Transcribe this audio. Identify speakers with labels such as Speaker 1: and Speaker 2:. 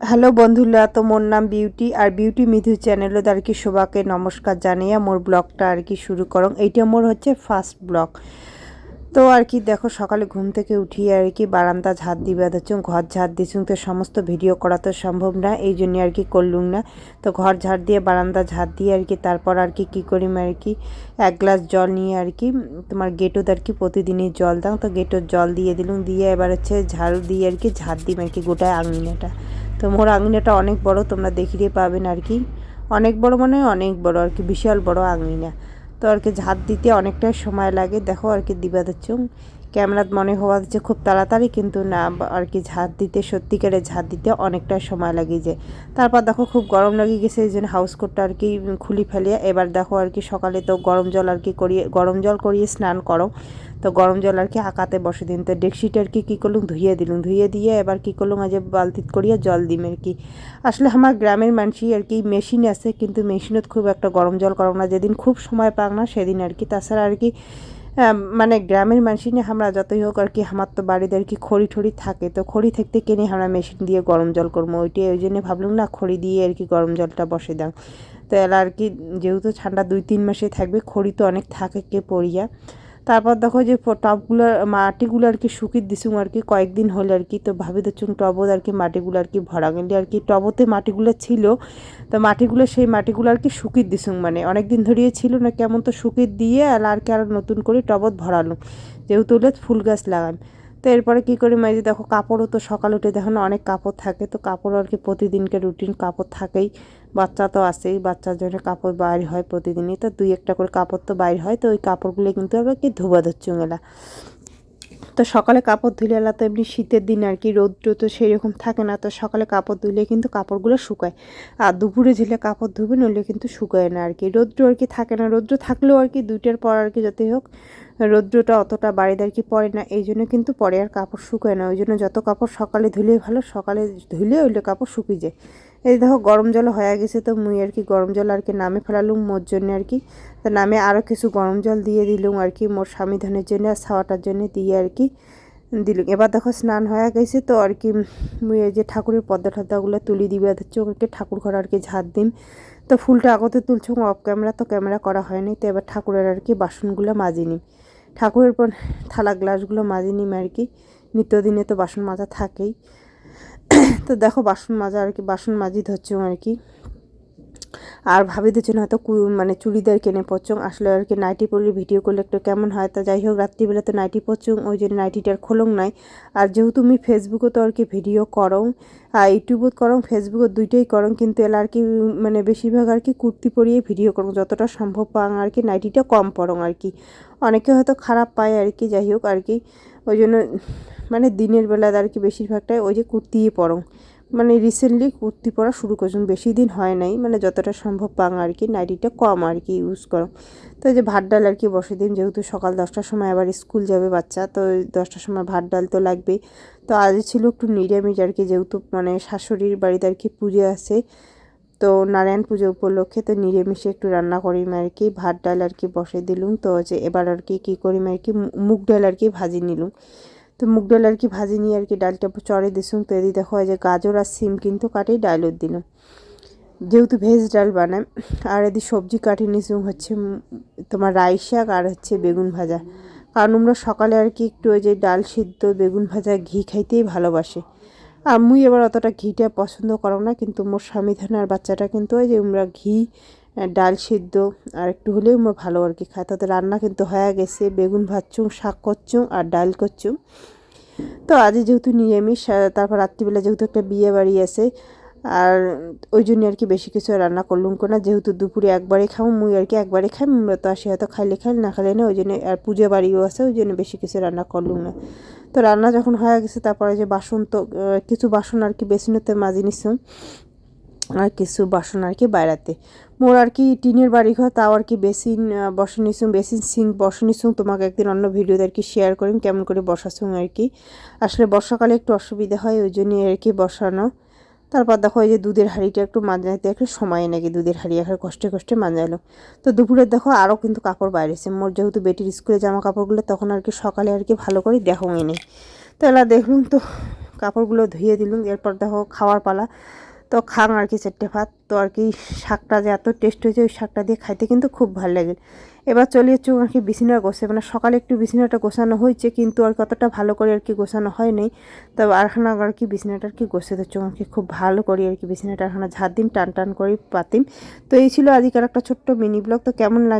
Speaker 1: Hello বন্ধুরা, তো মোর নাম বিউটি আর বিউটি মিথু চ্যানেলত আর কি সবাকে নমস্কার জানিয়ে মোর ব্লগটা আর কি শুরু করং। এইটা মোর হচ্ছে ফার্স্ট ব্লগ। তো আর কি দেখো, সকালে ঘুম থেকে উঠিয়ে আর কি বারান্দা ঝাড় দিবে হচ্ছে ঘর ঝাড় দিছুং, তো সমস্ত ভিডিও করা তো সম্ভব না, এই জন্য আর কি করলুম না। তো ঘর ঝাড় দিয়ে, বারান্দা ঝাড় দিয়ে আর কি তারপর আর কি কী করিম আর কি এক গ্লাস জল নিয়ে আর কি তোমার গেটত আর কি প্রতিদিনই জল দাও। তো গেটত জল দিয়ে দিলুম, দিয়ে এবার হচ্ছে ঝাড়ু দিয়ে আর কি ঝাড় দিম আর কি গোটায় আঙিনাটা। তো মোর আঙিনাটা অনেক বড়, তোমরা দেখিয়ে পাবেন আর কি। অনেক বড় মানে অনেক বড় আর কি, বিশাল বড় আঙিনা। তো আর কি ঝাঁট দিতে অনেকটাই সময় লাগে, দেখো আর কি দিবা দিচ্ছ ক্যামেরাত মনে হওয়া যাচ্ছে খুব তাড়াতাড়ি, কিন্তু না আর কি ঝাঁট দিতে সত্যিকারে ঝাঁট দিতে অনেকটা সময় লাগে যায় তারপর দেখো খুব গরম লাগে গেছে, এই জন্য হাউস কোটটা আর কি খুলি ফেলিয়া, এবার দেখো আর কি সকালে তো গরম জল আর কি করিয়ে, গরম জল করিয়ে স্নান করো। তো গরম জল আর কি আঁকাতে বসে দিন। তো ডেকশিটা আর কি, কী করলুম? ধুইয়ে দিলুম। ধুইয়ে দিয়ে এবার কী করলুম? আজ বালতিত করিয়া জল দিম আর কি। আসলে আমার গ্রামের মানুষই আর কি মেশিন আছে, কিন্তু মেশিনত খুব একটা গরম জল করো না। যেদিন খুব সময় পাক না, সেদিন আর কি। তাছাড়া আর কি মানে গ্রামের মানুষই নিয়ে আমরা যতই হোক আর কি, আমার তো বাড়িতে আর কি খড়ি ঠড়ি থাকে, তো খড়ি থাকতে কেনে আমরা মেশিন দিয়ে গরম জল করব? ওইটাই, ওই জন্য ভাবলাম, না, খড়ি দিয়ে আর কি গরম জলটা বসে দাম তো এলা আর কি, যেহেতু ঠান্ডা দুই তিন মাসে থাকবে, খড়ি তো অনেক থাকে কে পড়িয়া। তারপর দেখো যে টবগুলো মাটিগুলো আর কি শুকিয়ে দিছুম আর কি, কয়েকদিন হলে আর কি, তো ভাবি দিচ্ছুম টবত আর কি মাটিগুলো আর কি ভরা গেলি আর কি। টবতে মাটিগুলো ছিল, তো মাটিগুলো, সেই মাটিগুলো আর কি শুকিয়ে দিছুম মানে অনেক দিন ধরিয়ে ছিল না কেমন তো শুকিয়ে দিয়ে আর কি আর নতুন করে টবত ভরালো যেহেতু ফুল গাছ লাগান তো এরপরে কী করি মাঝে দেখো কাপড়ও তো সকাল উঠে দেখো না, অনেক কাপড় থাকে, তো কাপড় আর কি প্রতিদিনকে রুটিন কাপড় থাকেই। বাচ্চা তো আসেই বাচ্চার জন্য কাপড় বাইর হয় প্রতিদিনই, তো দুই একটা করে কাপড় তো বাইর হয়, তো ওই কাপড়গুলো কিন্তু আবার কি ধোবা এলা তো সকালে কাপড় ধুলে এলা তো এমনি শীতের দিন আর কি, রৌদ্র তো সেই রকম থাকে না, তো সকালে কাপড় ধুলে কিন্তু কাপড়গুলো শুকায়। আর দুপুরে ঝিলে কাপড় ধুবে নইলে কিন্তু শুকায় না আর কি। রৌদ্র আর কি থাকে না, রৌদ্র থাকলেও আর কি দুইটার পর আর কি যাতে হোক রৌদ্রটা অতটা বাড়িতে আর কি পড়ে না, এই জন্য কিন্তু পরে আর কাপড় শুকায় না। ওই জন্য যত কাপড় সকালে ধুলে ভালো, সকালে ধুলে ওইলে কাপড় শুকিয়ে যায়। এই দেখো, গরম জল হয়ে গেছে তো মুই আর কি গরম জল আর কি নামে ফেলালুম মোর জন্য আর কি। তো নামে আরও কিছু গরম জল দিয়ে দিলুম আর কি মোর স্বামী ধানের জন্য আর ছাওয়াটার জন্য দিয়ে আর কি দিলুম। এবার দেখো স্নান হয়ে গেছে তো আর কি মুই যে ঠাকুরের পদ্মা টদ্দাগুলো তুলি দিবে হচ্ছে ওকে ঠাকুর ঘর আর কি ঝাঁট দিম। তো ফুলটা আগতে তুলছো অফ ক্যামেরা তো ক্যামেরা করা হয়নি, তো এবার ঠাকুরের আর কি বাসনগুলো মাজি নিম। ঠাকুরের পর থালা গ্লাসগুলো মাজি নিম আর কি। নিত্যদিনে তো বাসন মাজা থাকেই। তো দেখো বাসন মাজা আর কি, বাসন মাজি ধরছে আর কি। আর ভাবি দিচ্ছেন হয়তো মানে চুড়িদার কেনে পচং আসলে আর কি নাইটি পরলে ভিডিও করলে একটু কেমন হয়? তা যাই হোক, রাত্রিবেলা তো নাইটি পচং, ওই জন্য নাইটিটার খোলং নাই। আর যেহেতু তুমি ফেসবুকে তো আর কি ভিডিও করো, আর ইউটিউবত করং ফেসবুকত দুইটাই করং, কিন্তু এলা আর কি মানে বেশিরভাগ আর কি কুর্তি পরিয়ে ভিডিও করং, যতটা সম্ভব পাং আর কি নাইটিটা কম পরং আর কি। অনেকে হয়তো খারাপ পায় আর কি, যাই হোক আর কি। ওই জন্য মানে দিনের বেলা আর কি বেশিরভাগটাই ওই যে কুর্তিই পরং। মানে রিসেন্টলি কুর্তি পরা শুরু করছেন বেশি দিন হয় নাই। মানে যতটা সম্ভব পাং আর কি, নাইটিটা কম আর কি ইউজ করো। তো এই যে ভাত ডাল আর কি বসে দিন, যেহেতু সকাল দশটার সময় আবার স্কুল যাবে বাচ্চা, তো দশটার সময় ভাত ডাল তো লাগবেই। তো আজ ছিল একটু নিরামিষ আর কি, যেহেতু মানে শাশুড়ির বাড়িতে আর কি পুজো আছে, তো নারায়ণ পুজো উপলক্ষে তো নিরামিষে একটু রান্না করিম আর কি, ভাত ডাল আর কি বসে দিলুম। তো যে এবার আর কি, কী করিম আর কি মুগ ডাল আর কি ভাজি নিলুম। তো মুগ ডাল আর কি ভাজি নিয়ে আর কি ডালটা চড়ে দিছুম তো এদিকে দেখো যে গাজর আর সিম কিন্তু কাটেই ডালও দিলাম যেহেতু ভেজ ডাল বানায় আর এদি সবজি কাটি নিছুম হচ্ছে তোমার রাই শাক আর হচ্ছে বেগুন ভাজা। কারণ আমরা সকালে আর কি একটু ওই যে ডাল সিদ্ধ, বেগুন ভাজা, ঘি খাইতেই ভালোবাসে। আর মুই এবার অতটা ঘিটা পছন্দ করো না, কিন্তু মোর স্বামী ধানার বাচ্চাটা কিন্তু ওই যে আমরা ঘি ডাল সিদ্ধ, আর একটু হলেও আমার ভালো আর কি খায় তাতে রান্না কিন্তু হয়ে গেছে, বেগুন ভাজছুম শাক করছুম আর ডাল করছুম তো আজ যেহেতু নিরামিষ তারপর রাত্রিবেলা যেহেতু একটা বিয়ে বাড়ি আছে, আর ওই জন্য আর কি বেশি কিছু রান্না করলুম না। যেহেতু দুপুরে একবারে খাও মুই আর কি একবারে খাই তো আসি হয়তো খাইলে খাই, না খাইলে না, ওই জন্য আর পুজো বাড়িও আছে, ওই জন্য বেশি কিছু রান্না করলুম না। তো রান্না যখন হয়ে গেছে, তারপরে যে বাসন তো কিছু বাসন আর কি বেসিনতে মাজি নিছুম আর কিছু বাসন আর কি বাইরাতে। মোর আর কি টিনের বাড়ি ঘর, তাও আর কি বেসিন বসে নিছুম বেসিন সিঙ্ক বসে নিছুম তোমাকে একদিন অন্য ভিডিওতে আর কি শেয়ার করিম, কেমন করে বসাছুম আর কি। আসলে বর্ষাকালে একটু অসুবিধা হয়, ওই জন্য আর কি বসানো। তারপর দেখো এই যে দুধের হাঁড়িটা একটু মাজাইতে একটু সময় নাকি দুধের হাঁড়ি এখন কষ্টে কষ্টে মাজাইলো তো দুপুরে দেখো আরও কিন্তু কাপড় বাইরেছে। মোর যেহেতু বেটির স্কুলে জামা কাপড়গুলো, তখন আর কি সকালে আর কি ভালো করে দেখো এনে তো এলা দেখলুম তো, কাপড়গুলো ধুয়ে দিলুম, এরপর দেখো খাওয়ার পালা। তো খাং আর কি চারটে ভাত। তো আর কি শাকটা যে এত টেস্ট হয়েছে, ওই শাকটা দিয়ে খাইতে কিন্তু খুব ভালো লাগে। এবার চলে যাচ্ছে আর কি বিছানা গোছে। মানে সকালে একটু বিছানাটা গোছানো হয়েছে, কিন্তু আর কতটা ভালো করে আর কি গোছানো হয় নাই। তবে আরখানা আর কি বিছানাটা আর কি গোছে দিচ্ছে আর কি খুব ভালো করি আর কি বিছানাটা আরখানা ঝাড় দিন টান টান করে পাতিম। তো এই ছিল আজকের একটা ছোট্ট মিনি ব্লগ তো কেমন লাগে